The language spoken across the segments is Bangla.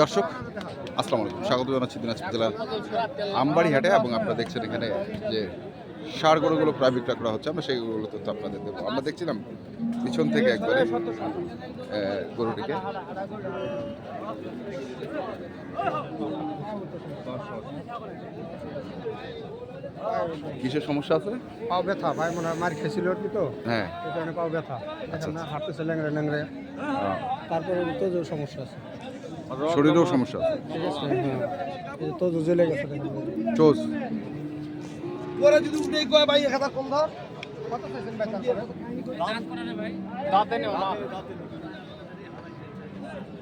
দর্শক আসসালামু আলাইকুম। স্বাগত জানাচ্ছি দিনাজপুর জেলার আমবাড়ি হাটে এবং আপনারা দেখছেন এখানে যে সার গরুগুলো প্রায় বিক্রয় করা হচ্ছে। আমরা সেইগুলো তথ্য আপনাদের দেবো। আমরা দেখছিলাম পিছন থেকে একবারে গরুটিকে। কিসের সমস্যা আছে? পাও ব্যথা ভাই মনে হয় মার খেয়েছিল আর কি তো। হ্যাঁ। এই কারণে পাও ব্যথা। দেখেন না হাঁটতেছে ল্যাংড়ে ল্যাংড়ে। আহ, তারপরে তোজোর সমস্যা আছে। শরীরেও সমস্যা আছে? আছে হ্যাঁ। জ্বলে গেছে। চোজ? পরে যদি উঠে কয় ভাই এক হাজার কম ধর কত চাইছেন ভাই তারপরে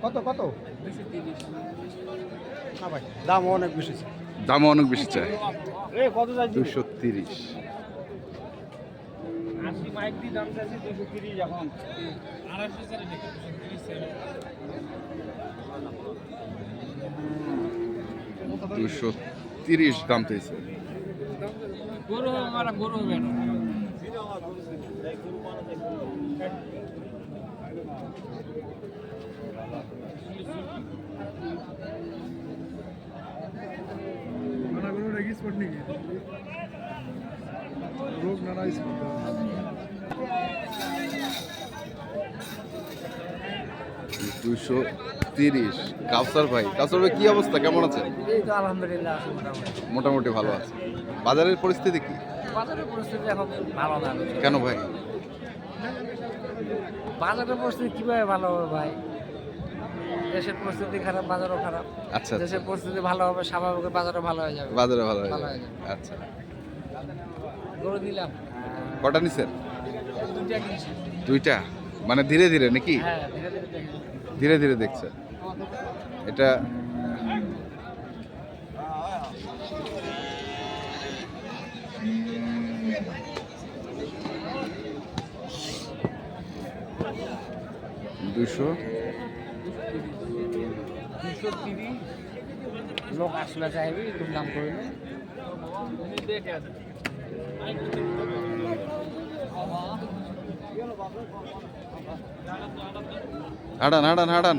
কত কত? না ভাই। দাম অনেক বেশি দামও অনেক বেশি চাই। কত চাইছি দুশো তিরিশ দাম দুশো তিরিশ দাম চাইছে। গরু আমার গরু হবে। না দুশো তিরিশ। কাউসার ভাই কাউসার ভাই কি অবস্থা? কেমন আছে আলহামদুলিল্লাহ মোটামুটি ভালো আছে। বাজারের পরিস্থিতি কি? বাজারের পরিস্থিতি এখন ভালো না কেন ভাই? বাজারের পরিস্থিতি কীভাবে ভালো হবে ভাই? দেশের পরিস্থিতি খারাপ বাজারও খারাপ। আচ্ছা আচ্ছা। দেশের পরিস্থিতি ভালো হবে স্বাভাবিক বাজারও ভালো হয়ে যাবে। বাজারে ভালো হয়ে যাবে। আচ্ছা। গরু দিলাম কটা নিছেন? দুইটা দুইটা? মানে ধীরে ধীরে নাকি? হ্যাঁ ধীরে ধীরে ধীরে ধীরে দেখছে এটা দুশো। লোক আসলে চাইবে একটু দাম করবে হাঁটান হাঁটান হাঁটান।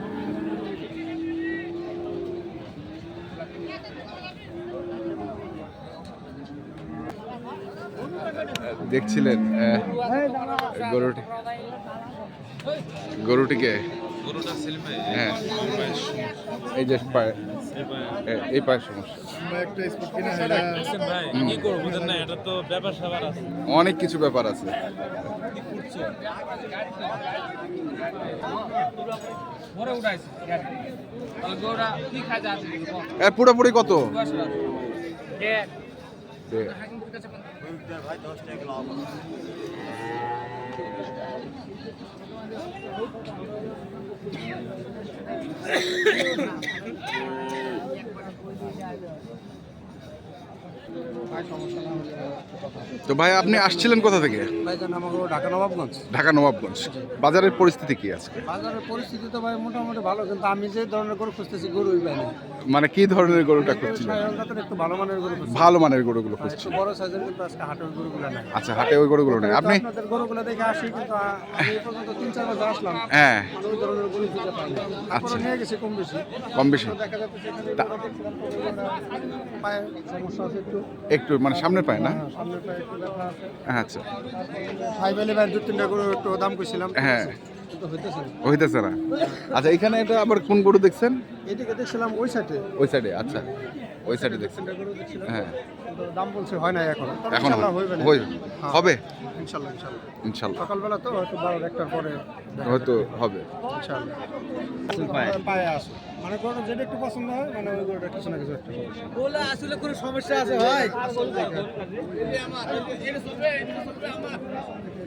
দেখছিলেন গরুটি গরুটিকে? হ্যাঁ। এই যে পায়ে এই পায়ের সমস্যা। ভাই কি করব বুঝেন না এটা তো ব্যাপার স্যাপার আছে। অনেক কিছু ব্যাপার আছে। পুরোপুরি উঠাইছে তাহলে ভাই কি খায় যাচ্ছে এ, পুরোপুরি কত দেখ দে। তো ভাই আপনি আসছিলেন কোথা থেকে? ঢাকা নবাবগঞ্জ। ঢাকা নবাবগঞ্জ। বাজারের পরিস্থিতি কি আজকে? বাজারের পরিস্থিতি তো ভাই মোটামুটি ভালো কিন্তু আমি যে ধরনের গরু খুঁজতেছি গরুই পাই না মানে কি ধরনের গরুটা সাধারণত একটু ভালো মানের গরু খুঁজছি। ভালো মানের গরুগুলো খুঁজছিলেন। বড় সাইজের কিন্তু আজকে গরুগুলো নাই। আচ্ছা হাটে ওই গরুগুলো নেই। আপনি? আপনাদের গরুগুলো দেখে আসি কিন্তু আমি পর্যন্ত তিন চার আসলাম। হ্যাঁ। মানে ওই ধরনের গরু খুঁজে পাই না আচ্ছা। নিয়ে গেছি কম বেশি। কম বেশি। দেখা যাচ্ছে পায়ে সমস্যা আছে একটু একটু মানে সামনে পায় না? হ্যাঁ, আছে। আচ্ছা। দাম কইছিলাম। হ্যাঁ। হইতেছে। না। আচ্ছা এখানে এটা আবার কোন গরু দেখছেন? এদিকে দেখছিলাম ওই সাইডে ওই সাইডে আচ্ছা। ওই সাইডে দেখছেন। হ্যাঁ। দাম বলছে হয় নাই এখন। এখন হই- হ্যাঁ, হবে? ইনশাল্লাহ ইনশাল্লাহ। সকালবেলা তো হয়তো বারো একটার পরে হয়তো হবে। যাবে, ইনশাল্লাহ পায়ে আসো। মানে কোনো যেটা একটু পছন্দ হয় মানে ওই গরুটা কিছু না কিছু একটা বলে আসলে কোনো সমস্যা আছে ভাই?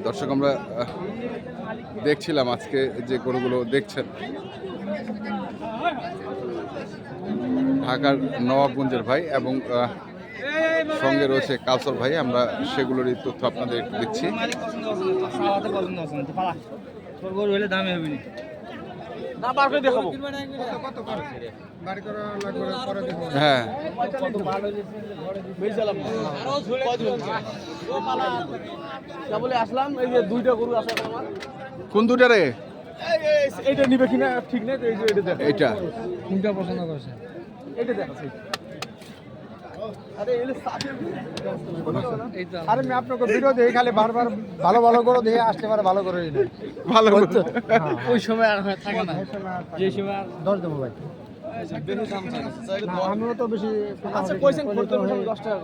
দর্শক আমরা দেখছিলাম আজকে যে গরুগুলো দেখছেন। ঢাকার নবাবগঞ্জের ভাই এবং সঙ্গে রয়েছে কালসর ভাই। আমরা সেগুলোরই তথ্য আপনাদের একটু দিচ্ছি। দামে হবে না না দেখাবো। দেখো হ্যাঁ। বলে আসলাম এই যে দুইটা গরু আছে আমার কোন দুটা রে? এইটা নিবে কিনা ঠিক নেই তো এই যে এটা দেখ। এইটা। কোনটা পছন্দ করছে। এটা দেখাচ্ছি আরে আমি আপনাকে ভিডিও দেখে খালি বারবার ভালো ভালো করে দেখে আসতে পারে ভালো করে ভালো ওই সময় আর থাকে না। যে সময় আর দশ দেবো ভাই। আমিও তো বেশি আচ্ছা কইছেন করতে হবে 10 টাকা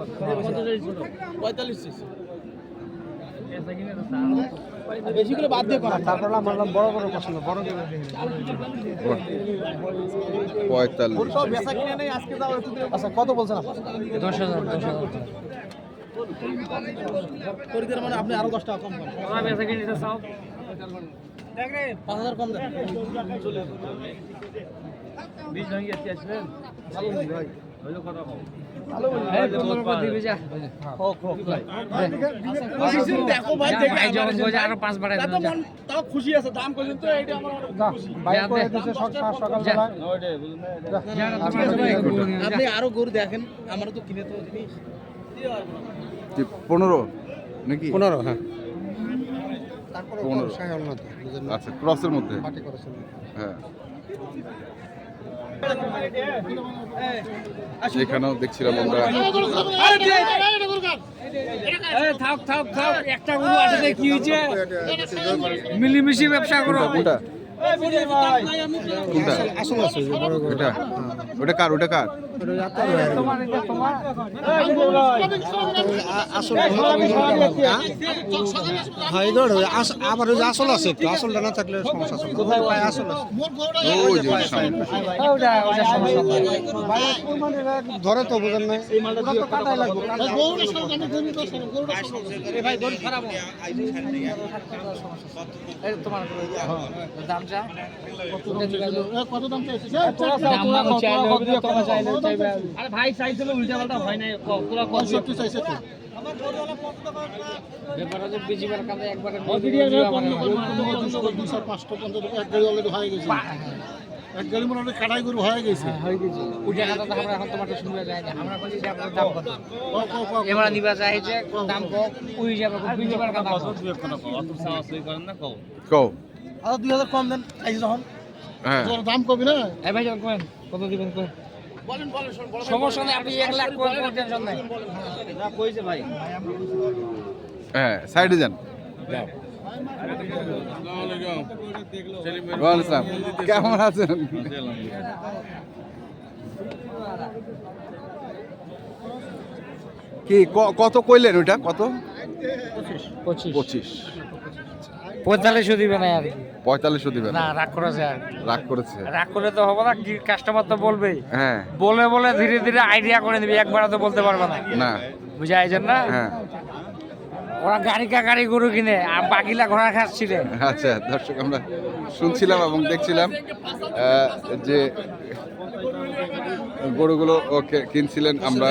পঁয়তাল্লিশ বেশি করে বাদ দিয়ে করা তারপর আমার নাম বড় বড় পছন্দ বড় করে পঁয়তাল্লিশ। আচ্ছা কত বলছেন আপনি? দশ হাজার দশ হাজার মানে আপনি আরও দশ টাকা কম করেন। পাঁচ হাজার কম দেন। বিশ আসবেন? ভালো। ভাই মন। আপনি আরও গরু দেখেন তো কিনে তো জিনিস পনেরো। নাকি? পনেরো হ্যাঁ। পনেরো। আচ্ছা ক্রসের মধ্যে? হ্যাঁ। এখানেও দেখছিলাম আমরা। থাক থাক থাক একটা গরু আছে কি হয়েছে? মিলিমিশি ব্যবসা করো। কোনটা কোনটা? আসল আছে এটা ওটা কার ওটা কার? হয় হ্যাঁ আবার আসল আছে একটু আসলটা না থাকলে সমস্যা মানে ধরে তো বুঝেন কত দাম চাইছে আরে ভাই চাইছিল উল্টা পাল্টা হয় নাই চাইছে তো। এক গাড়ি হয়ে মনে হয় কাটাই গরু হয়ে গেছে। ওই জায়গাটা আমরা এখন তোমাকে শুনবে যায় না। আমরা বলি দাম কত? এবার নিবা চাইছে দাম কম ওই হিসাবে বিজিবার কাছে কও। আরও দুই হাজার কম দেন যখন। হ্যাঁ। দাম কবি না? ভাই যখন কত দিবেন কোয়েন? বলেন বলেন শোন, বলেন। সমস্যা নেই আপনি এক লাখ টেনশন নাই। না কইছে ভাই। হ্যাঁ সাইডে যান। কেমন আছেন? কি ক- কত কইলেন ওইটা? কত? পঁচিশ। পঁচিশ। পঁয়তাল্লিশও দিবে না আর কি। পঁয়তাল্লিশশো দিবেন না রাগ করেছে আর। রাগ করেছে? রাগ করে তো হবে না কি কাস্টমার তো বলবেই। হ্যাঁ। বলে বলে ধীরে ধীরে আইডিয়া করে দিবি একবার তো বলতে পারবে না। না। বুঝে আইছেন না? হ্যাঁ। ওরা গাড়ি কা গাড়ি গরু কিনে আর বাকিলা ঘোড়া খাচ্ছিলেন আচ্ছা দর্শক আমরা শুনছিলাম এবং দেখছিলাম যে গরুগুলো ও কে- কিনছিলেন আমরা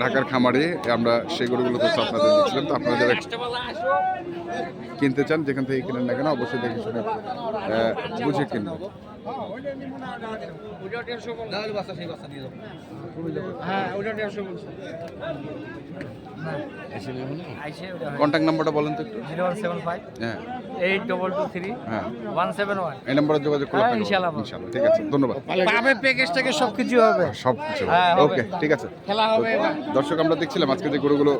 ঢাকার খামারে আমরা সেই গরুগুলো তো আপনাদের দিচ্ছিলাম তো আপনারা যারা কিনতে চান, যেখান থেকে কিনেন না কেন, অবশ্যই দেখে শুনে বুঝে কিনবেন হ্যাঁ ওইটা কন্ট্যাক্ট নাম্বারটা বলেন তো একটু। Zero one seven five. হ্যাঁ। Eight double two three. হ্যাঁ। One seven one. এই নাম্বারে যোগাযোগ করে হ্যাঁ, ইনশাআল্লাহ। ইনশাআল্লাহ ঠিক আছে ধন্যবাদ। পাবে সব কিছু হবে। সব কিছু হ্যাঁ, ওকে ঠিক আছে। খেলা হবে এবার। দর্শক আমরা দেখছিলাম আজকে যে গরুগুলো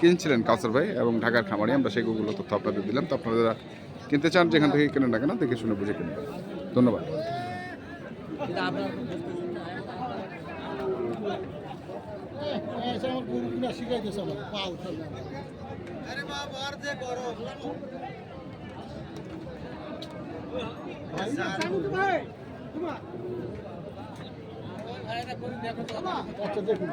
কিনছিলেন কাউসার ভাই এবং ঢাকার খামারে আমরা সেই গরুগুলো তথ্য আপনাদের দিলাম। তো আপনারা কিনতে চান যেখান থেকে কেনেন না কেন দেখে শুনে বুঝে কিনবেন। ধন্যবাদ। না শিখাই দিয়েছে আমার পা উঠার আরে বাবা আর যে গরম। আচ্ছা, আচ্ছা, আচ্ছা দেখুন।